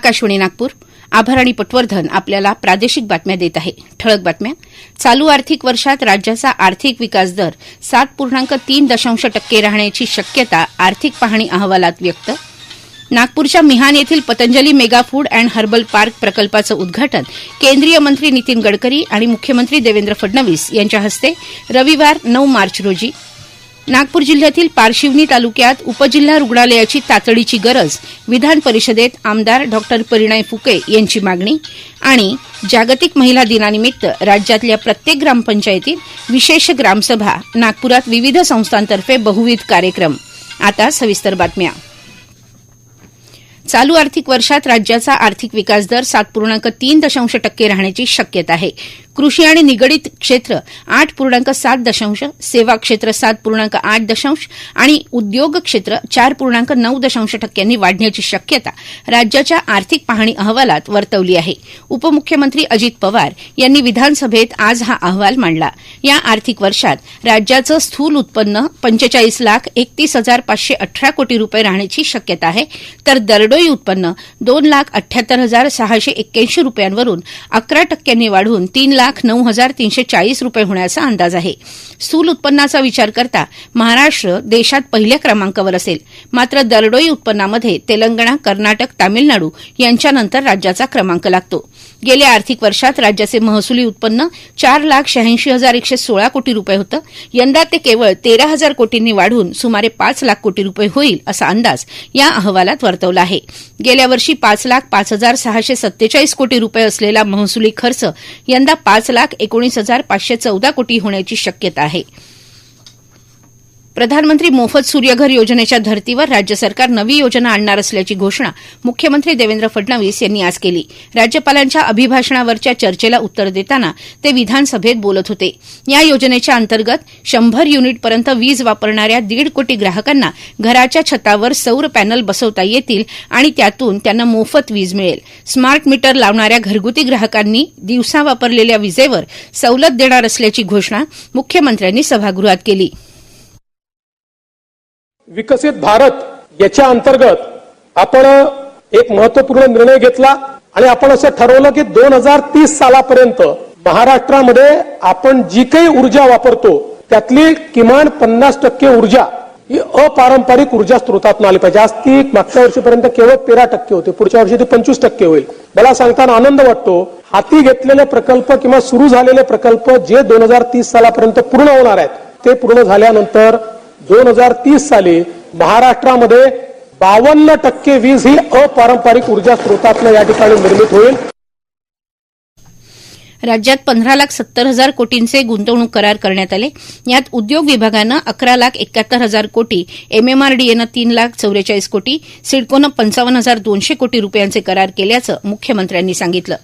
आकाशवाणी नागपूर. आभार आणि पटवर्धन आपल्याला प्रादेशिक बातम्या देत आहे. ठळक बातम्या. चालू आर्थिक वर्षात राज्याचा आर्थिक विकास दर सात पूर्णांक तीन दशांश टक्के राहण्याची शक्यता आर्थिक पाहणी अहवालात व्यक्त. नागपूरच्या मिहान येथील Patanjali mega food and herbal park प्रकल्पाचं उद्घाटन केंद्रीय मंत्री नितीन गडकरी आणि मुख्यमंत्री देवेंद्र फडणवीस यांच्या हस्ते रविवार नऊ मार्च रोजी. नागपूर जिल्ह्यातील पारशिवनी तालुक्यात उपजिल्हा रुग्णालयाची तातडीची गरज विधान परिषदेत आमदार डॉ परिणय फुके यांची मागणी आणि जागतिक महिला दिनानिमित्त राज्यातल्या प्रत्येक ग्रामपंचायतीत विशेष ग्रामसभा नागपुरात विविध संस्थांतर्फे बहुविध कार्यक्रम. आता सविस्तर बातम्या. चालू आर्थिक वर्षात राज्याचा आर्थिक विकास दर सात पूर्णांक तीन दशांश टक्के राहण्याची शक्यता आहे. कृषी आणि निगडित क्षेत्र आठ पूर्णांक सात दशांश सेवा क्षेत्र सात पूर्णांक आठ दशांश आणि उद्योग क्षेत्र चार पूर्णांक नऊ दशांश टक्क्यांनी वाढण्याची शक्यता राज्याच्या आर्थिक पाहणी अहवालात वर्तवली आहे. उपमुख्यमंत्री अजित पवार यांनी विधानसभेत आज हा अहवाल मांडला. या आर्थिक वर्षात राज्याचं स्थूल उत्पन्न पंचेचाळीस लाख एकतीस हजार पाचशे अठरा कोटी रुपये राहण्याची शक्यता आहे. तर दरडोई उत्पन्न दोन लाख अठ्याहत्तर हजार सहाशे एक्क्याऐंशी रुपयांवरून अकरा टक्क्यांनी वाढून तीन लाख नऊ हजार तीनशे चाळीस रुपये होण्याचा अंदाज आहे. स्थूल उत्पन्नाचा विचार करता महाराष्ट्र देशात पहिल्या क्रमांकावर असेल. मात्र दरडोई उत्पन्नामध्ये तेलंगणा कर्नाटक तामिळनाडू यांच्यानंतर राज्याचा क्रमांक लागतो. गेल्या आर्थिक वर्षात राज्याचे महसुली उत्पन्न चार लाख शहाऐंशी हजार एकशे सोळा कोटी रुपये होतं. यंदा ते केवळ तेरा हजार कोटींनी वाढून सुमारे पाच लाख कोटी रुपये होईल असा अंदाज या अहवालात वर्तवला आहे. गेल्या वर्षी पाच लाख पाच हजार सहाशे सत्तेचाळीस कोटी रुपये असलेला महसुली खर्च यंदा पाच लाख एकोणीस हजार पाचशे चौदा कोटी होण्याची शक्यता आहे. प्रधानमंत्री मोफत सूर्यघर योजनेच्या धर्तीवर राज्य सरकार नवी योजना आणणार असल्याची घोषणा मुख्यमंत्री देवेंद्र फडणवीस यांनी आज केली. राज्यपालांच्या अभिभाषणावरच्या चर्चेला उत्तर देताना ते विधानसभेत बोलत होते. या योजनेच्या अंतर्गत शंभर युनिटपर्यंत वीज वापरणाऱ्या दीड कोटी ग्राहकांना घराच्या छतावर सौर पॅनल बसवता येतील आणि त्यातून त्यांना मोफत वीज मिळेल. स्मार्ट मीटर लावणाऱ्या घरगुती ग्राहकांनी दिवसा वापरलेल्या विजेवर सवलत देणार असल्याची घोषणा मुख्यमंत्र्यांनी सभागृहात केली. विकसित भारत याच्या अंतर्गत आपण एक महत्त्वपूर्ण निर्णय घेतला आणि आपण असं ठरवलं की दोन हजार तीस सालापर्यंत महाराष्ट्रामध्ये आपण जी काही ऊर्जा वापरतो त्यातली किमान पन्नास टक्के ऊर्जा ही अपारंपरिक ऊर्जा स्त्रोतातून आली पाहिजे. आज ती मागच्या वर्षीपर्यंत केवळ तेरा टक्के होते. पुढच्या वर्षी ती पंचवीस टक्के होईल. मला सांगताना आनंद वाटतो हाती घेतलेले प्रकल्प किंवा सुरू झालेले प्रकल्प जे दोन हजार तीस सालापर्यंत पूर्ण होणार आहेत ते पूर्ण झाल्यानंतर दोन हजार तीस साली महाराष्ट्रामध्ये बावन्न टक्के वीज ही अपारंपरिक ऊर्जा स्त्रोतातनं या ठिकाणी निर्मित होईल. राज्यात पंधरा लाख सत्तर हजार कोटींचे गुंतवणूक करार करण्यात आले. यात उद्योग विभागानं अकरा लाख एकाहत्तर हजार कोटी एमएमआरडीएनं तीन लाख चौवेचाळीस कोटी सिडकोनं पंचावन्न हजार दोनशे कोटी रुपयांचे करार केल्याचं मुख्यमंत्र्यांनी सांगितलं.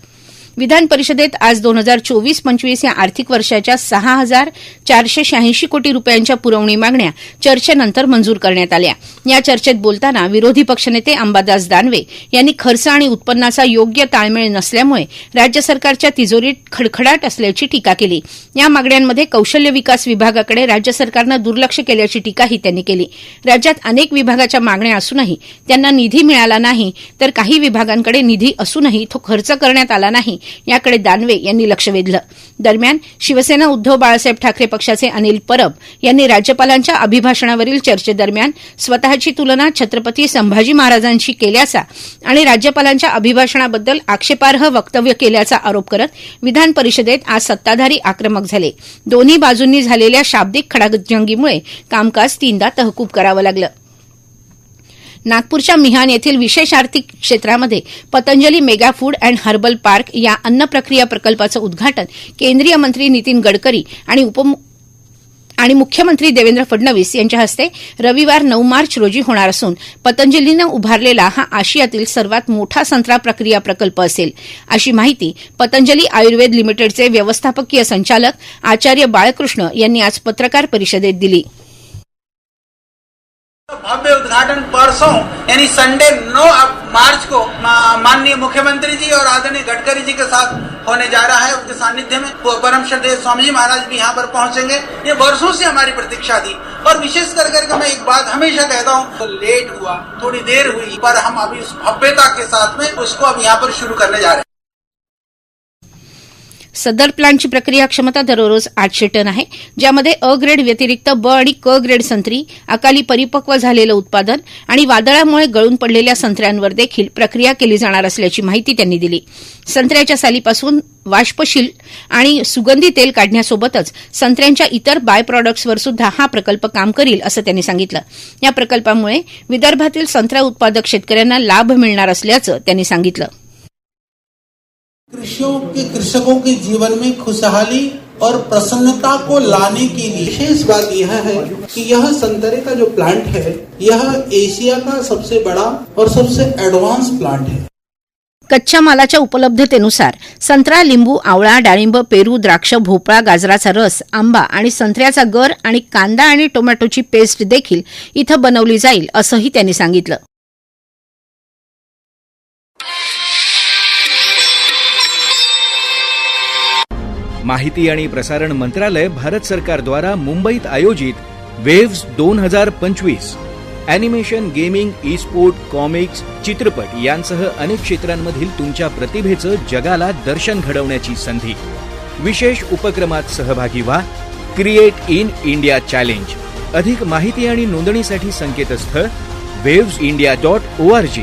विधान परिषदेत आज दोन हजार चोवीस पंचवीस या आर्थिक वर्षाच्या सहा हजार चारशे शहाऐंशी कोटी रुपयांच्या पुरवणी मागण्या चर्चेनंतर मंजूर करण्यात आल्या. या चर्चेत बोलताना विरोधी पक्षनेते अंबादास दानवे यांनी खर्च आणि उत्पन्नाचा योग्य ताळमेळ नसल्यामुळे राज्य सरकारच्या तिजोरीत खडखडाट असल्याची टीका केली. या मागण्यांमध्ये कौशल्य विकास विभागाकडे राज्य सरकारनं दुर्लक्ष केल्याची टीकाही त्यांनी केली. राज्यात अनेक विभागाच्या मागण्या असूनही त्यांना निधी मिळाला नाही तर काही विभागांकडे निधी असूनही तो खर्च करण्यात आला नाही याकडे दानवे यांनी लक्ष वेधलं. दरम्यान शिवसेना उद्धव बाळासाहेब ठाकरे पक्षाचे अनिल परब यांनी राज्यपालांच्या अभिभाषणावरील चर्चेदरम्यान स्वतःची तुलना छत्रपती संभाजी महाराजांशी केल्याचा आणि राज्यपालांच्या अभिभाषणाबद्दल आक्षेपार्ह वक्तव्य केल्याचा आरोप करत विधान परिषदेत आज सत्ताधारी आक्रमक झाले. दोन्ही बाजूंनी झालेल्या शाब्दिक खडाजंगीमुळे कामकाज तीनदा तहकूब करावं लागलं. नागपूरच्या मिहान येथील विशेष आर्थिक क्षेत्रामध्ये Patanjali mega food and herbal park या अन्न प्रक्रिया प्रकल्पाचं उद्घाटन केंद्रीय मंत्री नितीन गडकरी आणि उप आणि मुख्यमंत्री देवेंद्र फडणवीस यांच्या हस्ते रविवार नऊ मार्च रोजी होणार असून पतंजलीनं उभारलेला हा आशियातील सर्वात मोठा संत्रा प्रक्रिया प्रकल्प असेल. अशी माहिती पतंजली आयुर्वेद लिमिटेडचे व्यवस्थापकीय संचालक आचार्य बाळकृष्ण यांनी आज पत्रकार परिषदेत दिली. उद्घाटन परसों, यानी संडे 9 मार्च को माननीय मुख्यमंत्री जी और आदरणीय गडकरी जी के साथ होने जा रहा है उनके सानिध्य में। परम श्रद्धेय स्वामी जी महाराज भी यहाँ पर पहुँचेंगे। ये वर्षों से हमारी प्रतीक्षा थी। और विशेष कर करके मैं एक बात हमेशा कहता हूँ तो लेट हुआ, थोड़ी देर हुई, पर हम अभी उस भव्यता के साथ में उसको अब यहाँ पर शुरू करने जा रहे हैं। सदर प्लांटची प्रक्रिया क्षमता दररोज आठशे टन आहे ज्यामध्ये अ ग्रेड व्यतिरिक्त ब आणि क ग्रेड संत्री अकाली परिपक्व झालेलं उत्पादन आणि वादळामुळे गळून पडलेल्या संत्र्यांवर देखील प्रक्रिया केली जाणार असल्याची माहिती त्यांनी दिली. संत्र्याच्या सालीपासून वाष्पशील आणि सुगंधी तेल काढण्यासोबतच संत्र्यांच्या इतर बाय प्रॉडक्ट्सवर सुद्धा हा प्रकल्प काम करील असं त्यांनी सांगितलं. या प्रकल्पामुळे विदर्भातील संत्रा उत्पादक शेतकऱ्यांना लाभ मिळणार असल्याचं त्यांनी सांगितलं. कृषियों के कृषकों के जीवन में खुशहाली और प्रसन्नता को लाने के लिए विशेष बात यह है कि यह संतरे का जो प्लांट है यह एशिया का सबसे बड़ा और सबसे एडवांस प्लांट है। कच्च्या मालाच्या उपलब्धतेनुसार संत्रा लिंबू आवळा डाळिंब पेरू द्राक्ष भोपळा गाजराचा रस आंबा आणि संत्र्याचा गर आणि कांदा आणि टोमॅटोची पेस्ट देखील इथं बनवली जाईल असंही त्यांनी सांगितलं. माहिती आणि प्रसारण मंत्रालय भारत सरकारद्वारा मुंबईत आयोजित वेव्स दोन हजार पंचवीस animation gaming e sport comics चित्रपट यांसह अनेक क्षेत्रांमधील तुमच्या प्रतिभेचं जगाला दर्शन घडवण्याची संधी. विशेष उपक्रमात सहभागी व्हा. क्रिएट इन इंडिया चॅलेंज अधिक माहिती आणि नोंदणीसाठी संकेतस्थळ Waves India dot O R G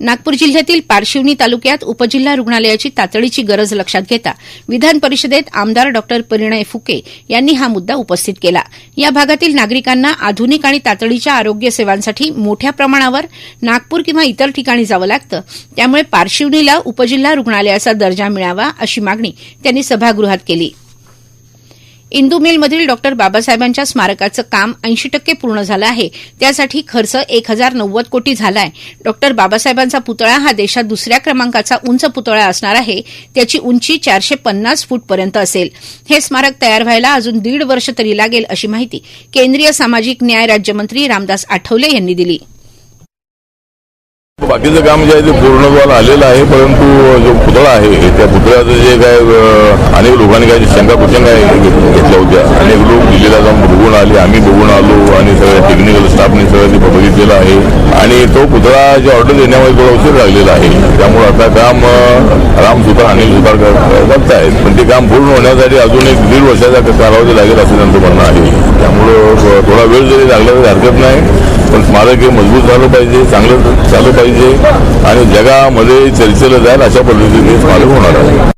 Nagpur जिल्ह्यातील पारशिवनी तालुक्यात उपजिल्हा रुग्णालयाची तातडीची गरज लक्षात घेता विधान परिषदेत आमदार डॉ. परिणय फुके यांनी हा मुद्दा उपस्थित केला. या भागातील नागरिकांना आधुनिक आणि तातडीच्या आरोग्य सेवांसाठी मोठ्या प्रमाणावर नागपूर किंवा इतर ठिकाणी जावं लागतं. त्यामुळे पारशिवनीला उपजिल्हा रुग्णालयाचा दर्जा मिळावा अशी मागणी त्यांनी सभागृहात केली. इंदू मिलमधील डॉक्टर बाबासाहेबांच्या स्मारकाचं काम ऐंशी टक्के पूर्ण झालं आहे. त्यासाठी खर्च एक हजार नव्वद कोटी झाला आहे डॉक्टर बाबासाहेबांचा पुतळा हा देशात दुसऱ्या क्रमांकाचा उंच पुतळा असणार आहे. त्याची उंची चारशे पन्नास फूटपर्यंत असेल. हे स्मारक तयार व्हायला अजून दीड वर्ष तरी लागेल अशी माहिती केंद्रीय सामाजिक न्याय राज्यमंत्री रामदास आठवले यांनी दिली. बाकीचं काम जे आहे ते पूर्णत्वाला आलेलं आहे परंतु जो पुतळा आहे त्या पुतळ्याचं जे काय अनेक लोकांनी काय शंका कुशंका घेतल्या होत्या अनेक लोक दिल्लीला जाऊन बघून आले आम्ही बघून आलो आणि सगळ्या टेक्निकल स्टाफने सगळं ते बघितलेलं आहे. आणि तो पुतळा जे ऑर्डर देण्यामध्ये थोडा उशीर लागलेला आहे. त्यामुळे आता काम राम सुतार अनिल सुतार करतायत. पण ते काम पूर्ण होण्यासाठी अजून एक दीड वर्षाचा कालावधी लागेल असं त्यांचं म्हणणं आहे. त्यामुळं थोडा वेळ जरी लागला तरी हरकत नाही. पण स्मारक हे मजबूत झालं पाहिजे चांगलं झालं पाहिजे आणि जगामध्ये चर्चेला जाईल अशा पद्धतीने स्मारक होणार आहे.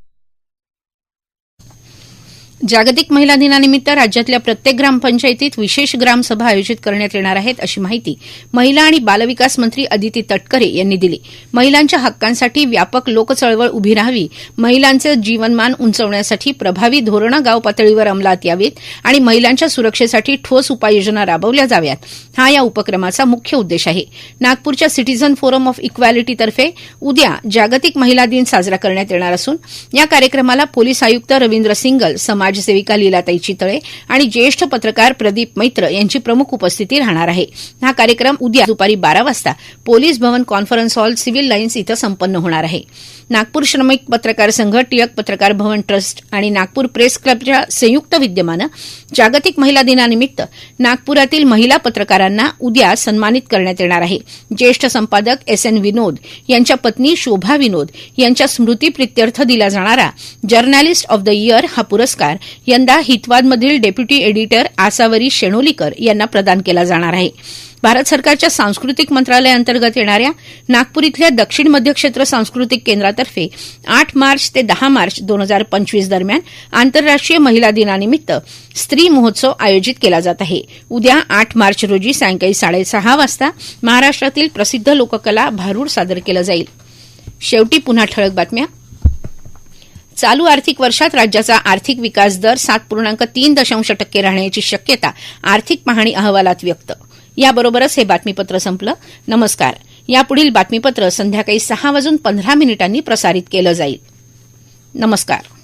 जागतिक महिला दिनानिमित्त राज्यातल्या प्रत्येक ग्रामपंचायतीत विशेष ग्रामसभा आयोजित करण्यात येणार आहेत अशी माहिती महिला आणि बालविकास मंत्री अदिती तटकरे यांनी दिली. महिलांच्या हक्कांसाठी व्यापक लोकचळवळ उभी राहावी महिलांचं जीवनमान उंचवण्यासाठी प्रभावी धोरणं गाव पातळीवर अंमलात यावीत आणि महिलांच्या सुरक्षेसाठी ठोस उपाययोजना राबवल्या जाव्यात. हा या उपक्रमाचा मुख्य उद्देश आहे. नागपूरच्या सिटीझन फोरम ऑफ इक्वॅलिटीतर्फे उद्या जागतिक महिला दिन साजरा करण्यात येणार असून या कार्यक्रमाला पोलीस आयुक्त रवींद्र सिंगल समाज समाजसेविका लीलाताई चितळे आणि ज्येष्ठ पत्रकार प्रदीप मैत्र यांची प्रमुख उपस्थिती राहणार आहे. हा कार्यक्रम उद्या दुपारी बारा वाजता police Bhavan conference hall civil lines इथं संपन्न होणार आहे. नागपूर श्रमिक पत्रकार संघ टिळक पत्रकार भवन ट्रस्ट आणि नागपूर प्रेस क्लबच्या संयुक्त विद्यमानं जागतिक महिला दिनानिमित्त नागपुरातील महिला पत्रकारांना उद्या सन्मानित करण्यात येणार आहे. ज्येष्ठ संपादक एस एन विनोद यांच्या पत्नी शोभा विनोद यांच्या स्मृतीप्रित्यर्थ दिला जाणारा जर्नालिस्ट ऑफ द इयर हा पुरस्कार यंदा हितवादमधील डेप्युटी एडिटर आसावरी शेणोलीकर यांना प्रदान केला जाणार आहे. भारत सरकारच्या सांस्कृतिक मंत्रालयाअंतर्गत येणाऱ्या नागपूर इथल्या दक्षिण मध्य क्षेत्र सांस्कृतिक केंद्रातर्फे आठ मार्च ते दहा मार्च दोन हजार पंचवीस दरम्यान आंतरराष्ट्रीय महिला दिनानिमित्त स्त्री महोत्सव आयोजित केला जात आहे. उद्या आठ मार्च रोजी सायंकाळी साडेसहा वाजता महाराष्ट्रातील प्रसिद्ध लोककला भारूड सादर केलं जाईल. शेवटी पुन्हा ठळक बातम्या. चालू आर्थिक वर्षात राज्याचा आर्थिक विकास दर सात पूर्णांक तीन दशांश टक्के राहण्याची शक्यता आर्थिक पाहणी अहवालात व्यक्त. याबरोबरच हे बातमीपत्र संपलं. नमस्कार. यापुढील बातमीपत्र संध्याकाळी सहा वाजून पंधरा मिनिटांनी प्रसारित केलं जाईल. नमस्कार.